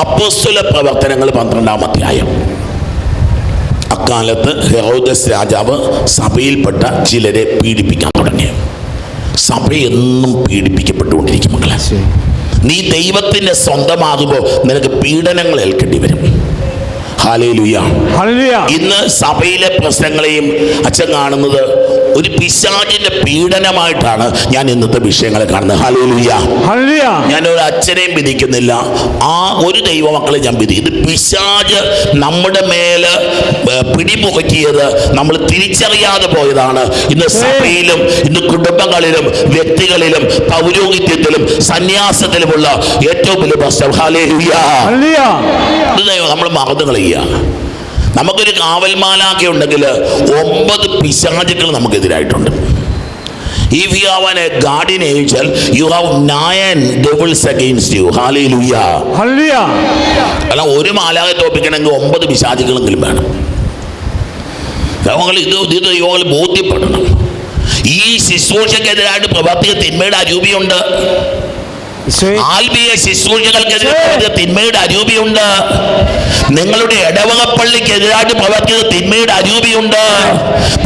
അപ്പോസ്തല പ്രവർത്തനങ്ങൾ പന്ത്രണ്ടാം അധ്യായം. അക്കാലത്ത് ഹെറോദസ് രാജാവ് സഭയിൽപ്പെട്ട ചിലരെ പീഡിപ്പിക്കാൻ തുടങ്ങി. സഭ എന്നും പീഡിപ്പിക്കപ്പെട്ടുകൊണ്ടിരിക്കും മക്കളെ. നീ ദൈവത്തിന്റെ സ്വന്തമാകുമ്പോൾ നിനക്ക് പീഡനങ്ങൾ ഏൽക്കേണ്ടി വരും. ഇന്ന് സഭയിലെ പ്രശ്നങ്ങളെയും അച്ഛൻ കാണുന്നത് ഒരു പിശാചിന്റെ പീഡനമായിട്ടാണ് ഞാൻ ഇന്നത്തെ വിഷയങ്ങളെ കാണുന്നത്. ഞാൻ ഒരു അച്ഛനെയും വിധിക്കുന്നില്ല. ആ ഒരു ദൈവമക്കളെ ഞാൻ വിധി ഇത് പിശാജ് നമ്മുടെ മേൽ പിടിമുഖക്കിയത് നമ്മൾ തിരിച്ചറിയാതെ പോയതാണ്. ഇന്ന് സഭയിലും ഇന്ന് കുടുംബങ്ങളിലും വ്യക്തികളിലും പൗരോഹിത്യത്തിലും സന്യാസത്തിലുമുള്ള ഏറ്റവും വലിയ പ്രശ്നം. ദൈവം നമ്മൾ മറന്നു കളയുക നമുക്കൊരു കാവൽമാലാക്കി ഉണ്ടെങ്കിൽ ഒമ്പത് പിശാചുക്കൾ നമുക്കെതിരായിട്ടുണ്ട്. If you have a guardian angel you have nine nine against you hallelujah അല്ല ഒരു മാലാകെ തോപ്പിക്കണമെങ്കിൽ ഒമ്പത് പിശാചുകളെങ്കിലും വേണം. യോഗങ്ങൾ ഇത് ഇത് യോഗങ്ങൾ ബോധ്യപ്പെടണം. ഈ ശുശ്രൂഷക്കെതിരായിട്ട് പ്രവർത്തിക തിന്മയുടെ അരൂപിയുണ്ട്. ആത്മീയ ശുശ്രൂഷകൾക്കെതിരെ തിന്മയുടെ അരൂപിയുണ്ട്. നിങ്ങളുടെ ഇടവക പള്ളിക്കെതിരായിട്ട് പ്രവർത്തിച്ച തിന്മയുടെ അരൂപിയുണ്ട്.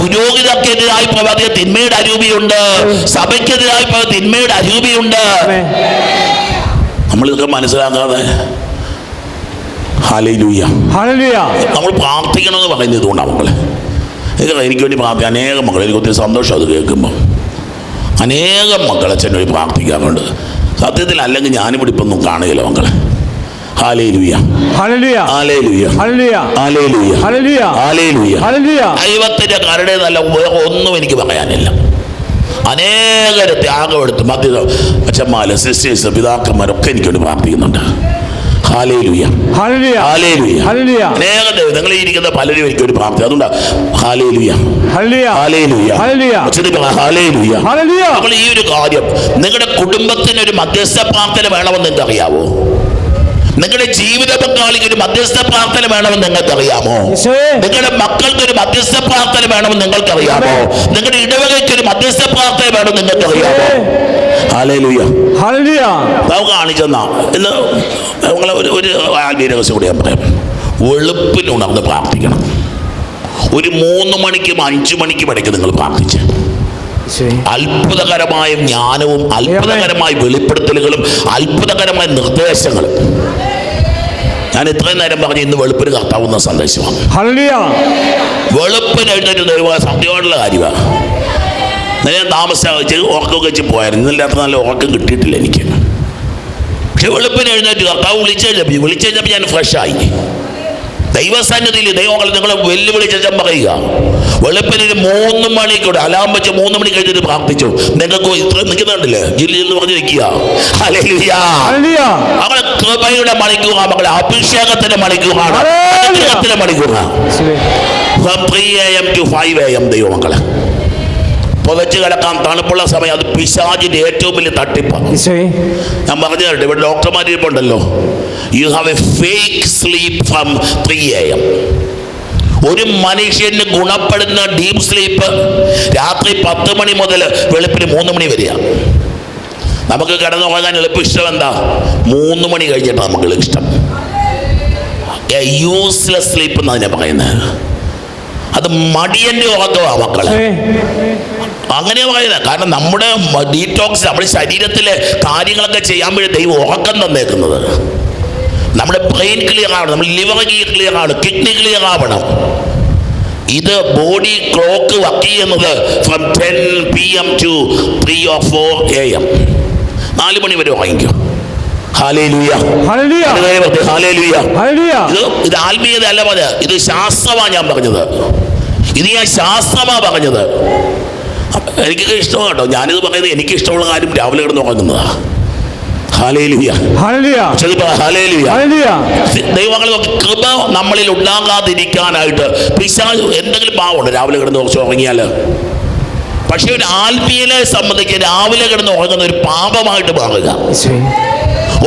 പുരോഹിതർക്കെതിരായി പ്രവർത്തിച്ച തിന്മയുടെ അരൂപിയുണ്ട്. സഭയ്ക്കെതിരായി തിന്മയുടെ അരൂപിയുണ്ട്. നമ്മളിതൊക്കെ നമ്മൾ ഇതൊക്കെ മനസ്സിലാക്കാതെ നമ്മൾ പ്രാർത്ഥിക്കണമെന്ന് പറയുന്നത് ഇതുകൊണ്ടാണ് മക്കളെ. എനിക്ക് വേണ്ടി പ്രാർത്ഥിക്കുക അനേകം മക്കളെ. എനിക്ക് ഒത്തിരി സന്തോഷം അത് കേൾക്കുമ്പോൾ അനേകം മക്കളെ വേണ്ടി പ്രാർത്ഥിക്കാറുണ്ട്. സത്യത്തിൽ അല്ലെങ്കിൽ ഞാനിവിടെ ഇപ്പൊ ഒന്നും കാണുകയില്ല മക്കളെ. ദൈവത്തിന്റെ വേറെ ഒന്നും എനിക്ക് പറയാനില്ല. അനേകര ത്യാഗം എടുത്ത് മധ്യ അച്ഛന്മാര് സിസ്റ്റേഴ്സ് പിതാക്കന്മാരൊക്കെ എനിക്ക് വേണ്ടി പ്രാർത്ഥിക്കുന്നുണ്ട്. നിങ്ങൾ ഇരിക്കുന്ന പലരും എനിക്ക് ഒരു പ്രാർത്ഥന അതുകൊണ്ട് നമ്മൾ ഈ ഒരു കാര്യം നിങ്ങളുടെ കുടുംബത്തിന് ഒരു മധ്യസ്ഥ പ്രാർത്ഥന വേണമെന്ന് നിങ്ങൾക്ക് അറിയാവോ നിങ്ങളുടെ ജീവിത പങ്കാളിക്ക് ഒരു മധ്യസ്ഥ പ്രാർത്ഥന വേണമെന്ന് നിങ്ങൾക്ക് അറിയാമോ നിങ്ങളുടെ മക്കൾക്ക് ഒരു മധ്യസ്ഥ പ്രാർത്ഥന വേണമെന്ന് നിങ്ങൾക്ക് അറിയാമോ നിങ്ങളുടെ ഇടവകയ്ക്ക് ഒരു മധ്യസ്ഥ പ്രാർത്ഥന വേണമെന്ന് നിങ്ങൾക്ക് അറിയാമോ കാണിച്ചെന്നാ. ഇന്ന് ഒരു ഒരു ആത്മീയ രഹസ്യം കൂടി ഞാൻ പറയാം. വെളുപ്പിനുണർന്ന് പ്രാർത്ഥിക്കണം. ഒരു മൂന്ന് മണിക്കും അഞ്ചു മണിക്കും ഇടയ്ക്ക് നിങ്ങൾ പ്രാർത്ഥിച്ച്. അത്ഭുതകരമായ ജ്ഞാനവും അത്ഭുതകരമായ വെളിപ്പെടുത്തലുകളും അത്ഭുതകരമായ നിർദ്ദേശങ്ങളും. ഞാൻ ഇത്രയും നേരം പറഞ്ഞു ഇന്ന് വെളുപ്പിന് കർത്താവുന്ന സന്ദേശമാണ്. വെളുപ്പിന് എഴുന്നേറ്റ് ദൈവ സത്യമായിട്ടുള്ള കാര്യമാണ്. ഞാൻ താമസിച്ച് ഉറക്കമൊക്കെ വെച്ച് പോയായിരുന്നു. ഇന്നലെ രാത്രി നല്ല ഉറക്കം കിട്ടിയിട്ടില്ല എനിക്ക്. പക്ഷെ വെളുപ്പിന് എഴുന്നേറ്റ് കർത്താവ് വിളിച്ചു കഴിഞ്ഞപ്പോൾ വിളിച്ചു കഴിഞ്ഞപ്പോൾ ഞാൻ ഫ്രഷായി ദൈവസന്നിധിയിൽ ദൈവങ്ങൾ നിങ്ങളെ വെല്ലുവിളിച്ച പറയുക. വെളുപ്പിന് മൂന്ന് മണിക്കൂടെ അലാം വെച്ച് മൂന്ന് മണി കഴിഞ്ഞിട്ട് പ്രാർത്ഥിച്ചു. നിങ്ങൾക്ക് ഇത്ര നിൽക്കുന്നുണ്ടല്ലേ? ജില്ല എന്ന് പറഞ്ഞു നിൽക്കുക. അവളെ കൃപയുടെ മണിക്കൂറാണ്. മകളെ അഭിഷേകത്തിന്റെ മണിക്കൂറാണ്. അനുഗ്രഹത്തിന്റെ മണിക്കൂറാണ്. Three A M to five A M ദൈവമക്കളെ. പുതച്ച് കിടക്കാൻ തണുപ്പുള്ള സമയം അത് പിശാചിന്റെ ഏറ്റവും വലിയ തട്ടിപ്പാണ്. ഞാൻ പറഞ്ഞു തരട്ടെ ഇവിടെ ഡോക്ടർമാർ ഇരിപ്പുണ്ടല്ലോ. You have a fake sleep from three A M ഒരു മനുഷ്യന് ഗുണപ്പെടുന്ന ഡീപ് സ്ലീപ്പ് രാത്രി പത്ത് മണി മുതൽ വെളുപ്പിന് മൂന്ന് മണി വരെയാണ് നമുക്ക് കിടന്നു പോകാൻ എളുപ്പം ഇഷ്ടം എന്താ? മൂന്ന് മണി കഴിഞ്ഞിട്ടാണ് നമുക്ക് ഇഷ്ടം. യൂസ്ലെസ് സ്ലീപ്പ് എന്നാണ് ഞാൻ പറയുന്നത്. അത് മടിയന്റെ ഉറക്കമാണ് മക്കളെ. അങ്ങനെ പറയുന്നത് കാരണം നമ്മുടെ ഡീറ്റോക്സ് നമ്മുടെ ശരീരത്തിലെ കാര്യങ്ങളൊക്കെ ചെയ്യാൻ വേണ്ടി ദൈവം ഉറക്കം തന്നേക്കുന്നത്. നമ്മുടെ ബ്രെയിൻ ക്ലിയർ ആവണം നമ്മുടെ ലിവർ ക്ലിയർ ആവണം കിഡ്നി ക്ലിയർ ആവണം. ഇത് ബോഡി ക്ലോക്ക് വർക്ക് ചെയ്യുന്നത് from ten P M to three or four A M നാല് മണി വരെ വാങ്ങിക്കും ഇത് ആത്മീയത അല്ല പറഞ്ഞത് ഇത് ശാസ്ത്രമാണ് ഞാൻ പറഞ്ഞത്. ഇത് ഞാൻ ശാസ്ത്രമാ പറഞ്ഞത്. എനിക്ക് ഇഷ്ടമാണ് കേട്ടോ. ഞാനിത് പറയുന്നത് എനിക്ക് ഇഷ്ടമുള്ള കാര്യം രാവിലെ കിടന്ന് ഉറങ്ങുന്നതാണ്. ദൈവങ്ങൾ കൃപ നമ്മളിൽ ഉണ്ടാകാതിരിക്കാനായിട്ട് പിശാച് എന്തെങ്കിലും പാവമുണ്ട് രാവിലെ കിടന്ന് കുറച്ച് ഉറങ്ങിയാൽ പക്ഷെ ഒരു ആത്മീയനെ സംബന്ധിച്ച് രാവിലെ കിടന്ന് ഉറങ്ങുന്ന ഒരു പാപമായിട്ട് മാറുക.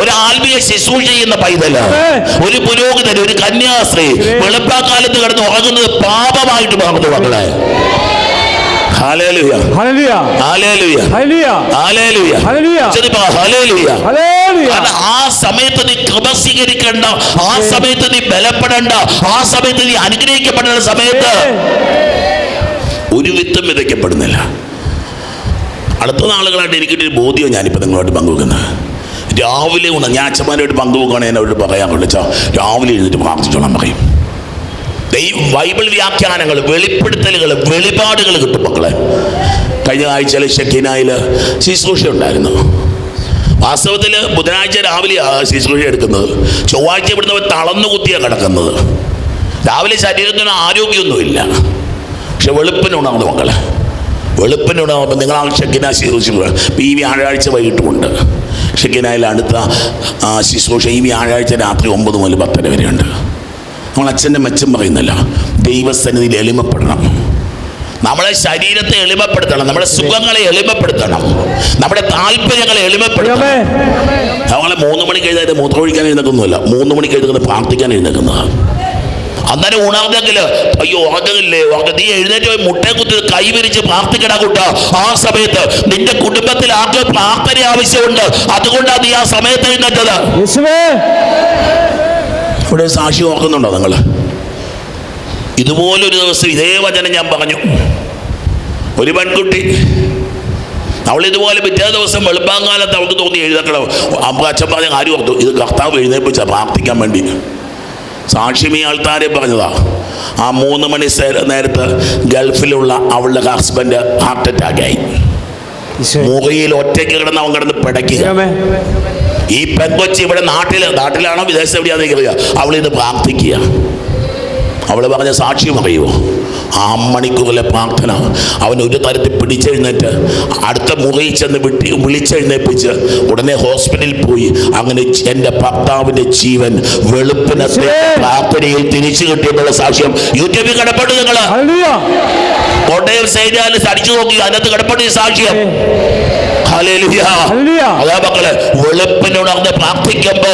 ഒരു ആത്മീയ ശുശ്രൂഷ ചെയ്യുന്ന പൈതൽ ഒരു പുരോഹിതൻ ഒരു കന്യാസ്ത്രീ വെളുപ്പാക്കാലത്ത് കിടന്ന് ഉറങ്ങുന്നത് പാപമായിട്ട് മാറുന്നു മക്കളെ. ആ സമയത്ത് നീ കൃപ സ്വീകരിക്കേണ്ട. ആ സമയത്ത് നീ ബലപ്പെടേണ്ട. ആ സമയത്ത് നീ അനുഗ്രഹിക്കപ്പെടേണ്ട സമയത്ത് ഒരു വിത്തും വിതയ്ക്കപ്പെടുന്നില്ല. അടുത്ത നാളുകളായിട്ട് എനിക്കൊരു ബോധ്യം ഞാനിപ്പോൾ നിങ്ങളോട് പങ്കുവെക്കുന്നത്. രാവിലെ ഉണ ഞാൻ അച്ഛന്മാരോട് പങ്കുവെക്കുകയാണെങ്കിൽ അവരോട് പറയാൻ വിളിച്ചാൽ രാവിലെ എഴുന്നിട്ട് പ്രാർത്ഥിച്ചോളാൻ പറയും. ബൈബിൾ വ്യാഖ്യാനങ്ങൾ വെളിപ്പെടുത്തലുകൾ വെളിപാടുകൾ കിട്ടും മക്കളെ. കഴിഞ്ഞ ആഴ്ചയിൽ ഷക്കീനായിൽ ശുശ്രൂഷ ഉണ്ടായിരുന്നു. വാസ്തവത്തിൽ ബുധനാഴ്ച രാവിലെ ശുശ്രൂഷ എടുക്കുന്നത്. ചൊവ്വാഴ്ച ഇവിടുന്ന് തളന്നു കുത്തിയാണ് കിടക്കുന്നത്. രാവിലെ ശരീരത്തിന് ആരോഗ്യമൊന്നുമില്ല. പക്ഷെ വെളുപ്പിനുണർന്നു മക്കളെ. വെളുപ്പിനുണർന്നപ്പോൾ നിങ്ങൾ ആ ഷക്കിന ശുശ്രൂഷ ഈ വ്യാഴാഴ്ച വൈകിട്ടുമുണ്ട്. ഷക്കിനായിൽ അടുത്ത ശുശ്രൂഷ ഈ വ്യാഴാഴ്ച രാത്രി ഒമ്പത് മുതൽ പത്തര വരെയുണ്ട്. നമ്മൾ അച്ഛന്റെ മെച്ചം പറയുന്നില്ല. ദൈവസന്നിധിയിൽ എളിമപ്പെടണം. നമ്മളെ ശരീരത്തെ എളിമപ്പെടുത്തണം. നമ്മുടെ സുഖങ്ങളെ എളിമപ്പെടുത്തണം. നമ്മുടെ താല്പര്യങ്ങളെ എളിമപ്പെടുത്തണം. നമ്മളെ മൂന്ന് മണിക്ക് എഴുതാതെ മൂത്രമൊഴിക്കാൻ എഴുന്നേക്കൊന്നുമില്ല മൂന്ന് മണിക്ക് എഴുതുന്നത് പ്രാർത്ഥിക്കാൻ എഴുന്നേക്കുന്നത് അന്നേരം ഉണർന്നെങ്കിൽ അയ്യോ ഉറങ്ങുന്നില്ലേ? ഉറങ്ങ നീ എഴുന്നേറ്റ് പോയി മുട്ടയെ കുത്തി കൈ വിരിച്ച് പ്രാർത്ഥിക്കണ കൂട്ട. ആ സമയത്ത് നിന്റെ കുടുംബത്തിൽ ആർക്കും പ്രാർത്ഥന ആവശ്യമുണ്ട് അതുകൊണ്ടാണ് നീ ആ സമയത്ത് എഴുന്നേറ്റത്. ഇവിടെ സാക്ഷി ഓർക്കുന്നുണ്ടോ നിങ്ങൾ? ഇതുപോലൊരു ദിവസം ഇതേ വചനം ഞാൻ പറഞ്ഞു. ഒരു പെൺകുട്ടി അവൾ ഇതുപോലെ പിറ്റേ ദിവസം വെളുപ്പാങ്കാലത്ത് അവൾക്ക് തോന്നി എഴുതക്കണം. അമ്മ അച്ഛൻ പറഞ്ഞ കാര്യം ഓർത്തു ഇത് കർത്താവ് എഴുന്നേപ്പിച്ച പ്രാർത്ഥിക്കാൻ വേണ്ടി. സാക്ഷിമി ആൾത്താരെ പറഞ്ഞതാ ആ മൂന്ന് മണി നേരത്ത് ഗൾഫിലുള്ള അവളുടെ ഹസ്ബൻഡ് ഹാർട്ട് അറ്റാക്കായി ആയി. മുറിയിൽ ഒറ്റയ്ക്ക് കിടന്ന് അവൻ കിടന്ന് പിടയ്ക്കുക. ഈ പെങ്കൊച്ചി ഇവിടെ നാട്ടിൽ നാട്ടിലാണോ വിദേശത്ത് എവിടെയാണെന്ന് എനിക്കറിയാം അവൾ ഇത് പ്രാർത്ഥിക്കുക അവൾ പറഞ്ഞ സാക്ഷ്യം അറിയുമോ ആ മണിക്കൂറിലെ പ്രാർത്ഥന അവൻ ഒരു തരത്തിൽ പിടിച്ചെഴുന്നേറ്റ് അടുത്ത മുറിയിൽ ചെന്ന് വിട്ടി വിളിച്ചെഴുന്നേപ്പിച്ച് ഉടനെ ഹോസ്പിറ്റലിൽ പോയി. അങ്ങനെ എന്റെ ഭർത്താവിന്റെ ജീവൻ വെളുപ്പിനെ പ്രാർത്ഥനയിൽ തിരിച്ചു കിട്ടിയിട്ടുള്ള സാക്ഷ്യം യൂട്യൂബിൽ കടപ്പെട്ടു നിങ്ങൾ. കോട്ടയം സൈഡിൽ അടിച്ചു നോക്കി അതിനകത്ത് കടപ്പെട്ടു സാക്ഷ്യം. അതാ മക്കളെ വെളുപ്പിനുണർന്ന് പ്രാർത്ഥിക്കുമ്പോ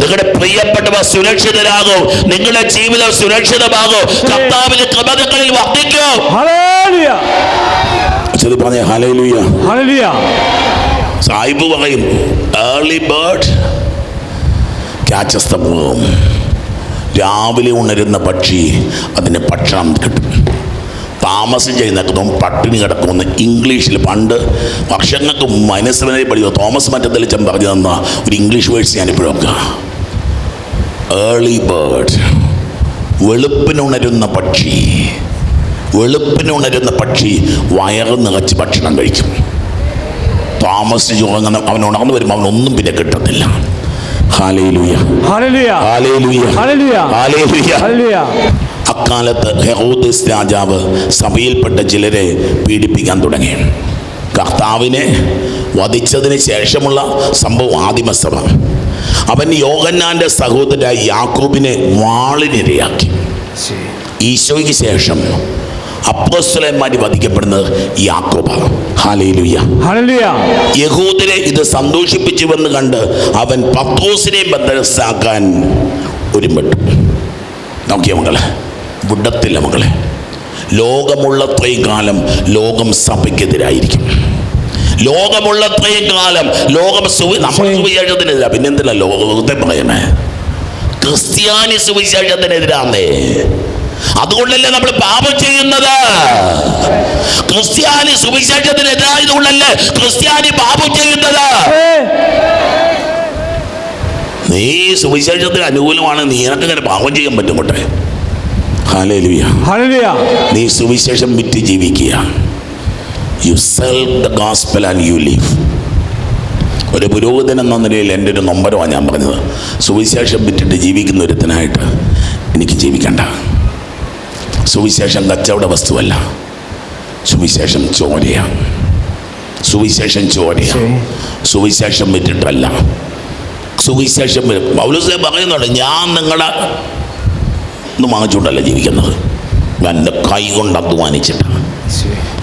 നിങ്ങളുടെ പ്രിയപ്പെട്ടവ സുരക്ഷിതരാകും. നിങ്ങളുടെ ജീവിതം സുരക്ഷിതമാകും. കർത്താവിന്റെ നിങ്ങളിൽ വർദ്ധിക്കും. ചെത് പറഞ്ഞേ ഹല്ലേലൂയ. Hallelujah. സായിബ് പറയും ഏർലി ബേർഡ് ക്യാച്ചസ് ദ രാവിലെ ഉണരുന്ന പക്ഷി അതിന് ഭക്ഷണം കിട്ടും. താമസം ചെയ്യുന്നതും പട്ടിണി കിടക്കുമെന്ന് ഇംഗ്ലീഷിൽ പണ്ട് വർഷങ്ങൾക്ക് മനസ്സിലെ പഠിക്കുക തോമസ് മറ്റത്തലിച്ചൻ പറഞ്ഞു തന്ന ഒരു ഇംഗ്ലീഷ് വേർഡ്സ് ഞാനിപ്പോഴും വെക്കാം ഏർലി ബേർഡ് വെളുപ്പിനുണരുന്ന പക്ഷി. വെളുപ്പിനുണരുന്ന പക്ഷി വയറ് നിറച്ച് ഭക്ഷണം കഴിക്കും. താമസിച്ച് ഉറങ്ങണം അവൻ ഉണർന്നു വരുമ്പോൾ അവനൊന്നും പിന്നെ കിട്ടത്തില്ല. Hallelujah. Hallelujah Hallelujah. Hallelujah Hallelujah. അക്കാലത്ത് ഹെറോദസ് രാജാവ് സഭയിൽപ്പെട്ട ചിലരെ പീഡിപ്പിക്കാൻ തുടങ്ങി. കർത്താവിനെ വധിച്ചതിന് ശേഷമുള്ള സംഭവം ആദിമസഭ അവൻ യോഗന്നാന്റെ സഹോദരായ യാക്കൂബിനെ വാളിനിരയാക്കി. ഈശോയ്ക്ക് ശേഷം അപ്പോസ്തലന്മാര് വധിക്കപ്പെടുന്നത് യാക്കോബ യഹൂദിനെ ഇത് സന്തോഷിപ്പിച്ചുവെന്ന് കണ്ട് അവൻ പത്രോസിനെ ബന്ധനസ്ഥാക്കാൻ ഒരുമ്പെട്ടു. നോക്കിയ മകളെ വിടത്തില്ല മകളെ. ലോകമുള്ളത്രയും കാലം ലോകം സഭയ്ക്കെതിരായിരിക്കും. ലോകമുള്ളത്രയും കാലം ലോകം സുവി നമ്മുടെ സുവിശേഷത്തിനെതിരാ. പിന്നെന്തിനാ ലോകത്തെ പറയണേ? ക്രിസ്ത്യാനി സുവിശേഷത്തിനെതിരാന്നേ. അതുകൊണ്ടല്ലേ നമ്മൾ പാപം ചെയ്യുന്നത്? ക്രിസ്ത്യാനി സുവിശേഷത്തിനെതിരായതുകൊണ്ടല്ലേ ക്രിസ്ത്യാനി പാപം ചെയ്യുന്നത്. നീ സുവിശേഷത്തിന് അനുകൂലമാണ്. നീ എനക്കങ്ങനെ പാപം ചെയ്യാൻ പറ്റും കൊട്ടെ. നീ സുവിശേഷം വിറ്റ് ജീവിക്കുക. You sell the gospel and you leave ഒരു പുരോഹിതൻ എന്ന നിലയിൽ എന്റെ ഒരു നൊമ്പരമാണ് ഞാൻ പറഞ്ഞത്. സുവിശേഷം വിറ്റിട്ട് ജീവിക്കുന്ന ഒരുത്തനായിട്ട് എനിക്ക് ജീവിക്കണ്ട. സുവിശേഷം കച്ചവട വസ്തുവല്ല. സുവിശേഷം ചോരയാണ് സുവിശേഷം ചോരയാണ് സുവിശേഷം വിറ്റിട്ടല്ല. സുവിശേഷം പറയുന്നുണ്ട് ഞാൻ നിങ്ങളെ ഒന്നും വാങ്ങിച്ചുകൊണ്ടല്ല ജീവിക്കുന്നത് എന്റെ കൈ കൊണ്ട് അധ്വാനിച്ചിട്ടാണ്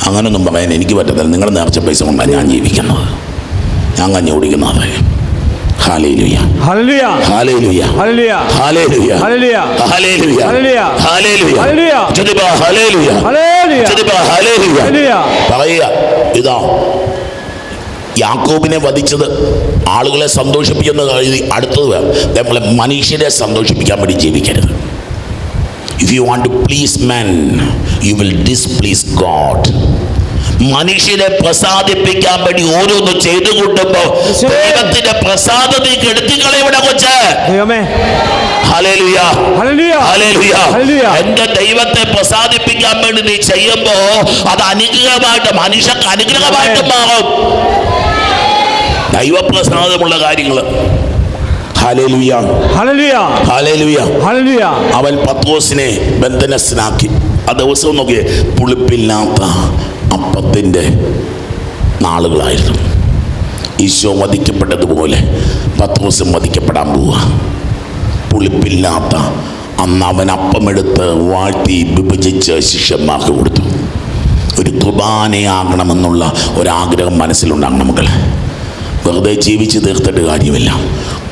അങ്ങനൊന്നും പറയാൻ എനിക്ക് പറ്റത്തില്ല നിങ്ങളുടെ നേർച്ച പൈസ കൊണ്ടാണ് ഞാൻ ജീവിക്കുന്നത് ഞാൻ കഞ്ഞി കുടിക്കുന്നത് പറയുക ഇതാ യാക്കോബിനെ വധിച്ചത് ആളുകളെ സന്തോഷിപ്പിക്കുന്ന കരുതി അടുത്തത് വേണം. നമ്മളെ മനുഷ്യരെ സന്തോഷിപ്പിക്കാൻ വേണ്ടി ജീവിക്കരുത് if you want to please men you will displease God മനുഷ്യനെ പ്രസാദിപ്പിക്കാൻ വേണ്ടി ഓരോന്ന് ചെയ്തു കൂട്ടുമ്പോ. ദൈവത്തിന്റെ പ്രസാദത്തെ കെടുത്തിക്കളയുടെ കൊച്ച്. എന്റെ ദൈവത്തെ പ്രസാദിപ്പിക്കാൻ വേണ്ടി നീ ചെയ്യുമ്പോ അത് അനുഗ്രഹമായിട്ട് മനുഷ്യർക്ക് അനുഗ്രഹമായിട്ട് മാറും. ദൈവപ്രസാദമുള്ള കാര്യങ്ങൾ ഹാലേലുയ ഹല്ലേലൂയ ഹാലേലുയ ഹല്ലേലൂയ അവൻ പത്രോസിനെ ബന്ധനസ്ഥനാക്കി. ആ ദിവസവും നോക്കിയേ പുളിപ്പില്ലാത്ത അപ്പത്തിന്റെ നാളുകളായിരുന്നു. ഈശോ വധിക്കപ്പെട്ടതുപോലെ പത്രോസും വധിക്കപ്പെടാൻ പോവുക. പുളിപ്പില്ലാത്ത അന്ന് അവൻ അപ്പമെടുത്ത് വാഴ്ത്തി വിഭജിച്ച് ശിഷ്യന്മാർക്ക് കൊടുത്തു. ഒരു കുർബാനയാകണമെന്നുള്ള ഒരാഗ്രഹം മനസ്സിലുണ്ടാകണം മക്കളെ. വെറുതെ ജീവിച്ച് തീർത്തിട്ട് കാര്യമില്ല.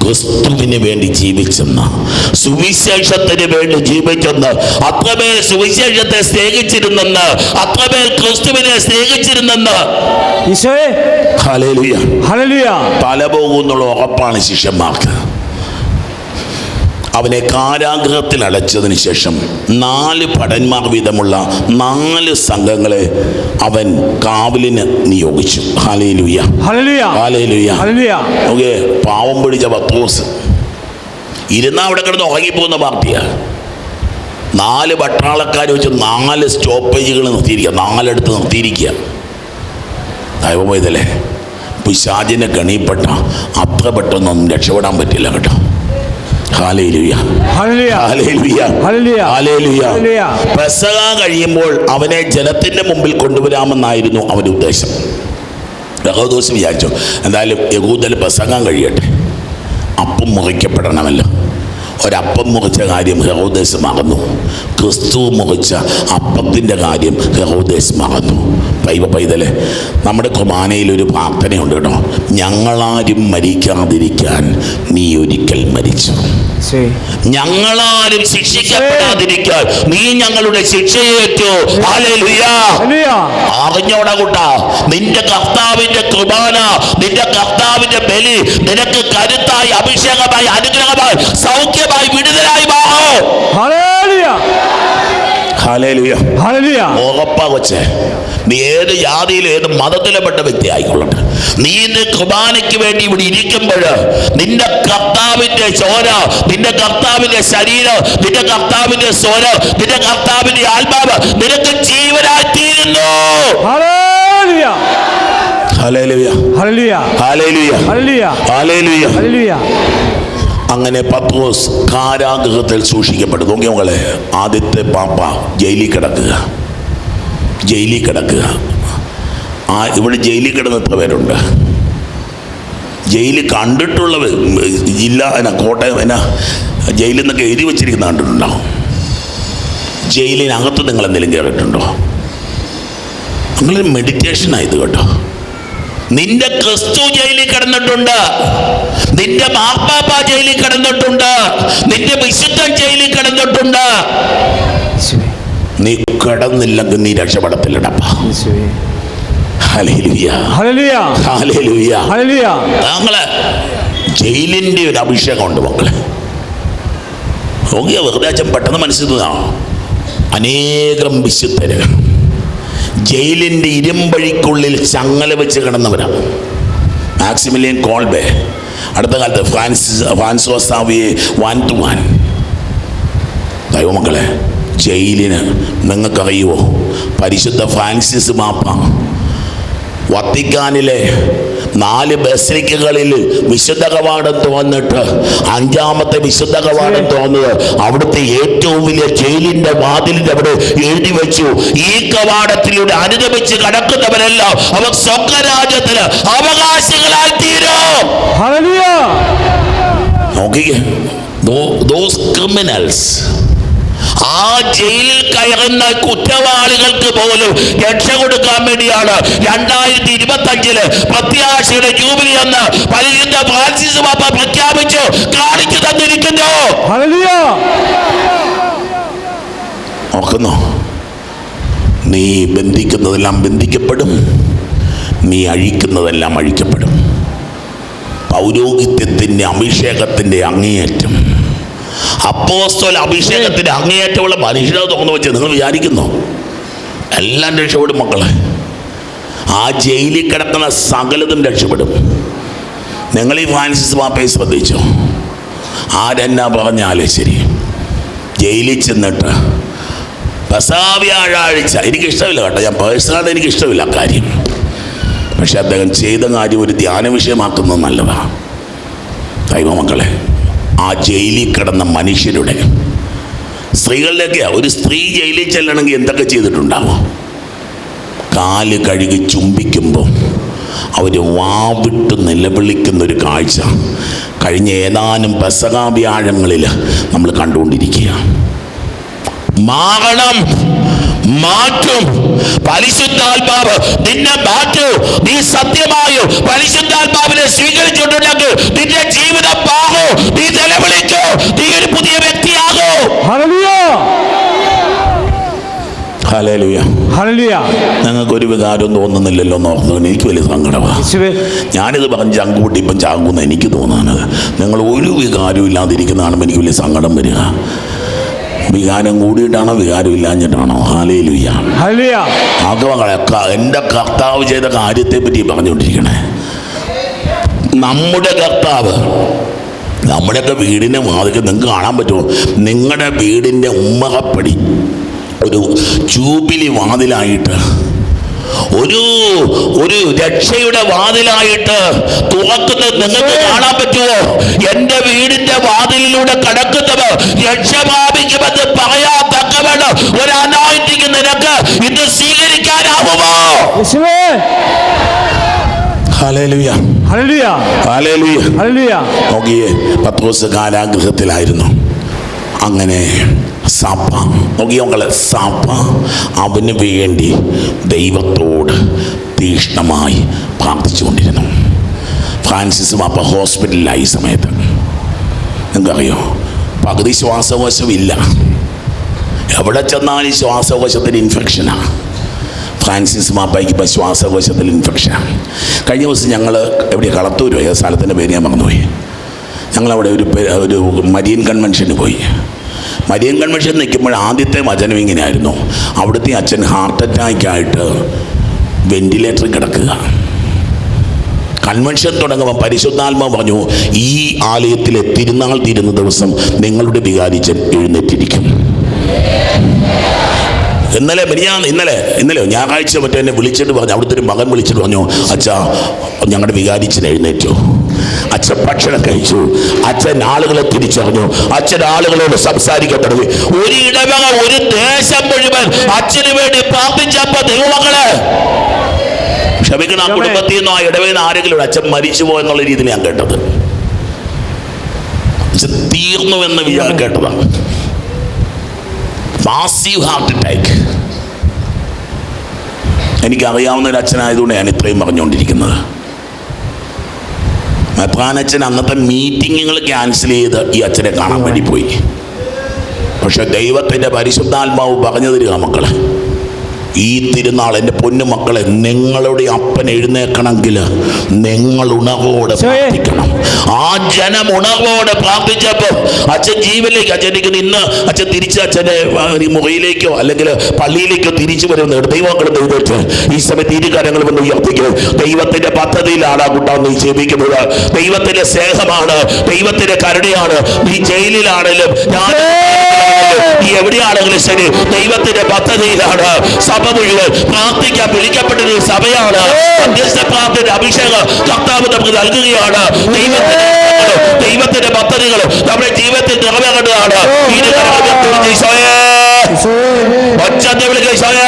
ക്രിസ്തുവിന് വേണ്ടി ജീവിച്ചെന്ന്. സുവിശേഷത്തിന് വേണ്ടി ജീവിച്ചെന്ന്. അത്രമേൽ സുവിശേഷത്തെ സ്നേഹിച്ചിരുന്നെന്ന്. അത്രമേൽ ക്രിസ്തുവിനെ സ്നേഹിച്ചിരുന്നെന്ന്. പല പോകുന്നുള്ള ഉറപ്പാണ് ശിഷ്യന്മാർക്ക്. അവനെ കാരാഗ്രഹത്തിൽ അടച്ചതിന് ശേഷം നാല് ഭടന്മാർ വീതമുള്ള നാല് സംഘങ്ങളെ അവൻ കാവലിന് നിയോഗിച്ചു. ഹാലേലുയ ഓക്കെ പാവം പിടിച്ച പത്രോസ്. ഇരുന്ന അവിടെ കിടന്ന് ഉറങ്ങിപ്പോകുന്ന പാർട്ടിയാണ് നാല് പട്ടാളക്കാർ വെച്ച് നാല് സ്റ്റോപ്പേജുകൾ നിർത്തിയിരിക്കുക നാലെടുത്ത് നിർത്തിയിരിക്കുക ദൈവമോയതല്ലേ പിശാചിനെ ഗണിപ്പെട്ട അത്ര പെട്ടെന്നൊന്നും രക്ഷപ്പെടാൻ പറ്റില്ല കേട്ടോ. പെസക കഴിയുമ്പോൾ അവനെ ജനത്തിന്റെ മുമ്പിൽ കൊണ്ടുവരാമെന്നായിരുന്നു അവന്റെ ഉദ്ദേശം. യഹൂദോസ് വിചാരിച്ചു. എന്തായാലും യഹൂദൽ പ്രസംഗം കഴിയട്ടെ. അപ്പം മുറിക്കപ്പെടണമല്ലോ ഒരപ്പം മുറിച്ച കാര്യം ഹെറോദേശ് മറന്നു. ക്രിസ്തു മുറിച്ച അപ്പത്തിന്റെ കാര്യം ഹെറോദേശ് മറന്നു. പൈവ പൈതലെ നമ്മുടെ കുർബാനയിൽ ഒരു പ്രാർത്ഥനയുണ്ട് കേട്ടോ. ഞങ്ങളാരും മരിക്കാതിരിക്കാൻ നീ ഒരിക്കൽ മരിച്ചു. ഞങ്ങളാരും ശിക്ഷിക്കപ്പെടാതിരിക്കാൻ നീ ഞങ്ങളുടെ ശിക്ഷയേറ്റോ അറിഞ്ഞോടാ കൂട്ടാ നിന്റെ കർത്താവിന്റെ കൃപാന നിന്റെ കർത്താവിന്റെ ബലി നിനക്ക് കരുത്തായി അഭിഷേകമായി അനുഗ്രഹമായി സൗഖ്യമായി വിടുതലായി മാറോ. ഉറപ്പാ കൊച്ചേ നീ ഏത് ജാതിയിലും ഏത് മതത്തിലും പെട്ട വ്യക്തി ആയിക്കൊള്ളട്ടെ നീ ഇന്ന് കുർബാനയ്ക്ക് വേണ്ടി ഇവിടെ ഇരിക്കുമ്പോൾ നിന്റെ കർത്താവിന്റെ ചോര നിന്റെ കർത്താവിന്റെ ശരീരം നിന്റെ കർത്താവിന്റെ സ്വര നിന്റെ കർത്താവിന്റെ ആത്മാവ് നിനക്ക് ജീവനായി തീരുന്നു hallelujah. Hallelujah. Hallelujah. Hallelujah. Hallelujah. അങ്ങനെ പത്രോസ് കാരാഗ്രഹത്തിൽ സൂക്ഷിക്കപ്പെട്ടു നോക്കി മകളെ ആദ്യത്തെ പാപ്പ ജയിലിൽ കിടക്കുക. ജയിലിൽ കിടക്കുക. ആ ഇവിടെ ജയിലിൽ കിടന്ന് എത്ര പേരുണ്ട്? ജയിലിൽ കണ്ടിട്ടുള്ളവർ ജില്ല എന്നാ കോട്ടയം എന്നാ ജയിലിൽ നിന്നൊക്കെ എഴുതി വെച്ചിരിക്കുന്ന കണ്ടിട്ടുണ്ടാവും ജയിലിനകത്ത് നിങ്ങൾ എന്തെങ്കിലും കയറിയിട്ടുണ്ടോ? നിങ്ങളൊരു മെഡിറ്റേഷനായത് കേട്ടോ. നിന്റെ ക്രിസ്തു ജയിലിൽ കിടന്നിട്ടുണ്ട്. നിന്റെ മാർപ്പാപ്പ ജയിലിൽ കിടന്നിട്ടുണ്ട്. നിന്റെ വിശുദ്ധൻ ജയിലിൽ കിടന്നിട്ടുണ്ട്. നീ കിടന്നില്ലെങ്കിൽ നീ രക്ഷപ്പെടത്തില്ലടപ്പ. ജയിലിന്റെ ഒരു അഭിഷേകം ഉണ്ട് ഹല്ലേലൂയ. താങ്കൾ ജയിലിന്റെ ഒരു അഭിഷേകമുണ്ട് മക്കളെ. നോക്കിയ വെറുതെ പെട്ടെന്ന് മനസ്സിലാണോ അനേകം വിശുദ്ധര്. ജയിലിന്റെ ഇരുമ്പഴിക്കുള്ളിൽ ചങ്ങല വെച്ച് കിടന്നവരാണ് മാക്സിമിലിയൻ കോൾബെ. അടുത്ത കാലത്ത് Francis Francois Xavier Van Thuan ദൈവമക്കളെ ജയിലിന് നിങ്ങൾക്കറിയുമോ പരിശുദ്ധ ഫ്രാൻസിസ് മാപ്പ. വത്തിക്കാനിലെ നാല് ബസലിക്കകളിൽ വിശുദ്ധ കവാടം തോന്നിട്ട് അഞ്ചാമത്തെ വിശുദ്ധ കവാടം തോന്നുന്നത് അവിടുത്തെ ഏറ്റവും വലിയ ജയിലിന്റെ വാതിലിന്റെ അവിടെ എഴുതി വെച്ചു. ഈ കവാടത്തിലൂടെ അനുഗമിച്ച് കടക്കുന്നവരെല്ലാം അവർ സ്വർഗരാജ്യത്തിന് അവകാശികളായി തീരും. നോക്കിക്കേ. Those criminals. ആ ജയിലിൽ കയറുന്ന കുറ്റവാളികൾക്ക് പോലും രക്ഷ കൊടുക്കാൻ വേണ്ടിയാണ് രണ്ടായിരത്തി ഇരുപത്തി അഞ്ചിൽ പ്രത്യാശയുടെ ജൂബിലി എന്ന് പരിശുദ്ധ ഫ്രാൻസിസ് പാപ്പ പ്രഖ്യാപിച്ചു കാണിച്ചു തന്നിരിക്കുന്നു. ഹല്ലേലൂയ. നോക്കുന്നു നീ ബന്ധിക്കുന്നതെല്ലാം ബന്ധിക്കപ്പെടും. നീ അഴിക്കുന്നതെല്ലാം അഴിക്കപ്പെടും. പൗരോഹിത്യത്തിന്റെ അഭിഷേകത്തിന്റെ അങ്ങേയറ്റം. അപ്പോസ്തോല അഭിഷേകത്തിന്റെ അങ്ങേയറ്റമുള്ള മനുഷ്യനെ തുറന്നു വെച്ച് നിങ്ങൾ വിചാരിക്കുന്നു? എല്ലാം രക്ഷപ്പെടും മക്കളെ. ആ ജയിലിൽ കിടക്കുന്ന സകലതും രക്ഷപ്പെടും. നിങ്ങൾ ഈ ഫാൻസിസ് മാപ്പയെ ശ്രദ്ധിച്ചു? ആരെന്നാ പറഞ്ഞാലേ ശരി ജയിലിൽ ചെന്നിട്ട് പെസാവ്യാഴാഴ്ച എനിക്കിഷ്ടമില്ല കേട്ടോ. ഞാൻ പേഴ്സണൽ എനിക്കിഷ്ടമില്ല കാര്യം. പക്ഷെ അദ്ദേഹം ചെയ്ത കാര്യം ഒരു ധ്യാന വിഷയമാക്കുന്നത് നല്ലതാണ് ദൈവമക്കളെ ആ ജയിലിൽ കിടന്ന മനുഷ്യരുടെ സ്ത്രീകളിലൊക്കെയാ. ഒരു സ്ത്രീ ജയിലിൽ ചെല്ലണമെങ്കിൽ എന്തൊക്കെ ചെയ്തിട്ടുണ്ടാവും? കാൽ കഴുകി ചുംബിക്കുമ്പോൾ അവർ വാവിട്ട് നിലവിളിക്കുന്ന ഒരു കാഴ്ച. കഴിഞ്ഞ ഏതാനും ബസകാവ്യാഴങ്ങളിൽ നമ്മൾ കണ്ടുകൊണ്ടിരിക്കുക മാറണം. മാറ്റും. പരിശുദ്ധാത്മാവ് നിന്നെ മാറ്റൂ. നീ സത്യമായോ പരിശുദ്ധാത്മാവിനെ സ്വീകരിച്ചിട്ടുണ്ടെങ്കിൽ നിന്റെ ജീവിതം പാകോ നീ നിലവിളിക്കോ. നീ ഒരു പുതിയ വ്യക്തിയാകോ. നിങ്ങൾക്ക് ഒരു വികാരം തോന്നുന്നില്ലല്ലോ എന്ന് ഓർത്തു എനിക്ക് വലിയ സങ്കടമാണ് ഞാനിത് പറഞ്ഞ് ചങ്കൂട്ടി ഇപ്പം ചാങ്കൂന്ന് എനിക്ക് തോന്നാനത് നിങ്ങൾ ഒരു വികാരവും ഇല്ലാതിരിക്കുന്നതാണ് എനിക്ക് വലിയ സങ്കടം വരിക. വികാരം കൂടിയിട്ടാണോ വികാരം ഇല്ലാഞ്ഞിട്ടാണോ? ഹാലയിലുയ്യ ആഗമങ്ങളെ എന്റെ കർത്താവ് ചെയ്ത കാര്യത്തെ പറ്റി പറഞ്ഞുകൊണ്ടിരിക്കണേ. നമ്മുടെ കർത്താവ് നമ്മുടെയൊക്കെ വീടിന്റെ മാതൃക നിങ്ങൾക്ക് കാണാൻ പറ്റുമോ? നിങ്ങളുടെ വീടിന്റെ ഉമ്മകപ്പടി ഒരു ചൂപ്പിലി വാതിലായിട്ട് ഒരു ഒരു രക്ഷയുടെ വാതിലായിട്ട് തുറക്കുന്നത് നിങ്ങൾക്ക് കാണാൻ പറ്റുമോ? എന്റെ വീടിന്റെ വാതിലിലൂടെ കടക്കുന്നവർ രക്ഷ പ്രാപിക്കുമെന്ന് പറയാൻ തക്കവണ്ണം ഒരു അനായിട്ടിക്ക് നിനക്ക് ഇത് സ്വീകരിക്കാനാവുമോ നോക്കിയേ പത്രോസ് കാരാഗൃഹത്തിലായിരുന്നു അങ്ങനെ സഭ നോക്കിയ മക്കളെ സഭ അവന് വേണ്ടി ദൈവത്തോട് തീക്ഷ്ണമായി പ്രാർത്ഥിച്ചുകൊണ്ടിരുന്നു. ഫ്രാൻസിസ് പാപ്പ ഹോസ്പിറ്റലിലായി സമയത്ത്. നിങ്ങൾക്കറിയോ പകുതി ശ്വാസകോശമില്ല. എവിടെ ചെന്നാലും ശ്വാസകോശത്തിന് ഇൻഫെക്ഷനാണ് ഫ്രാൻസിസ് മാപ്പായിക്ക് ഇപ്പോൾ ശ്വാസകോശത്തിൽ ഇൻഫെക്ഷനാണ് കഴിഞ്ഞ ദിവസം ഞങ്ങൾ എവിടെ? കളത്തൂരോ ഏത് സ്ഥലത്തിന്റെ പേര് ഞാൻ മറന്നുപോയി. ഞങ്ങളവിടെ ഒരു ഒരു മരിയൻ കൺവെൻഷന് പോയി. മരിയൻ കൺവെൻഷൻ നിൽക്കുമ്പോൾ ആദ്യത്തെ വചനം ഇങ്ങനെയായിരുന്നു. അവിടുത്തെ അച്ഛൻ ഹാർട്ട് അറ്റാക്കായിട്ട് വെന്റിലേറ്ററിൽ കിടക്കുക. കൺവെൻഷൻ തുടങ്ങുമ്പോൾ പരിശുദ്ധാത്മാവ് പറഞ്ഞു ഈ ആലയത്തിലെ തിരുനാൾ തീരുന്ന ദിവസം നിങ്ങളുടെ വികാരിച്ചൻ എഴുന്നേറ്റിരിക്കും. ഇന്നലെ ബനിയാ ഇന്നലെ ഇന്നലെ ഞായറാഴ്ച മറ്റേ എന്നെ വിളിച്ചിട്ട് പറഞ്ഞു അവിടുത്തെ ഒരു മകൻ വിളിച്ചിട്ട് പറഞ്ഞു അച്ഛാ ഞങ്ങളുടെ വികാരിച്ചൻ എഴുന്നേറ്റു. അച്ഛൻ ഭക്ഷണം കഴിച്ചു. അച്ഛൻ ആളുകളെ തിരിച്ചറിഞ്ഞു. അച്ഛൻ ആളുകളോട് സംസാരിക്കാൻ തുടങ്ങി ഒരു ഇടവക ഒരു ദേശം മുഴുവൻ അച്ഛന് വേണ്ടി പ്രാർത്ഥിച്ചപ്പോ ദൈവമക്കളെ ക്ഷമിക്കണം ആ കുടുംബത്തിൽ നിന്നോ ആ ഇടവേന്ന് ആരെങ്കിലും ഒരു അച്ഛൻ മരിച്ചു പോയെന്നുള്ള രീതിയിൽ ഞാൻ കേട്ടത്. തീർന്നു എന്ന് വിചാരം കേട്ടതാണ്. മാസീവ് ഹാർട്ട് അറ്റാക്ക് എനിക്കറിയാവുന്ന ഒരു അച്ഛനായതുകൊണ്ട് ഞാൻ ഇത്രയും പറഞ്ഞുകൊണ്ടിരിക്കുന്നത്. മെത്രാനച്ഛൻ അന്നത്തെ മീറ്റിങ്ങുകൾ ക്യാൻസൽ ചെയ്ത് ഈ അച്ഛനെ കാണാൻ വേണ്ടി പോയി. പക്ഷെ ദൈവത്തിന്റെ പരിശുദ്ധാത്മാവ് പറഞ്ഞു തരിക മക്കളെ. ഈ തിരുനാൾ എന്റെ പൊന്നു മക്കളെ നിങ്ങളുടെ അപ്പൻ എഴുന്നേക്കണമെങ്കിൽ നിങ്ങൾ ഉണർവോടെ ശരി. പ്രാർത്ഥിക്കണം. ആ ജനം ഉണർവോടെ പ്രാർത്ഥിച്ചപ്പോൾ അച്ഛൻ ജീവനിലേക്ക് അച്ഛൻ എനിക്ക് ഇന്ന് അച്ഛൻ തിരിച്ച് അച്ഛന്റെ മുറിയിലേക്കോ അല്ലെങ്കിൽ പള്ളിയിലേക്കോ തിരിച്ചു വരുന്ന ദൈവങ്ങൾ ദൈവത്തെ ഈ സമയത്ത് ഇരു കാര്യങ്ങൾ കൊണ്ട് ഉയർത്തിക്കും. ദൈവത്തിന്റെ പദ്ധതിയിലാണ് ആ കുട്ടാന്ന് നീ ജീവിക്കുന്നത്. ദൈവത്തിന്റെ സ്നേഹമാണ് ദൈവത്തിന്റെ കരുണയാണ്. നീ ജയിലിലാണെങ്കിലും ഞാൻ നീ എവിടെയാണെങ്കിലും ശരി. ദൈവത്തിന്റെ പദ്ധതിയിലാണ് സഭ മുഴുവൻ പ്രാർത്ഥിക്കാൻ വിളിക്കപ്പെട്ടൊരു സഭയാണ്. മധ്യസ്ഥ പ്രാർത്ഥന അഭിഷേകം കർത്താവ് നമുക്ക് നൽകുകയാണ്. ദൈവത്തിന്റെ ദൈവത്തിന്റെ പദ്ധതികൾ നമ്മുടെ ജീവിതത്തിൽ നിറവേറേണ്ടതാണ് അത്ഭുത നിറവേറുന്ന ഉണ്ടാവട്ടെ അത്ഭുത വിളിക്കുക ഉണ്ടാവട്ടെ ശാപങ്ങൾ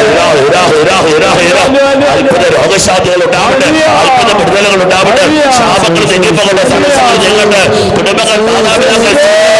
ഹുരാ, ഹുരാ, ഹുരാ, ഹുരാ. അത്ഭുത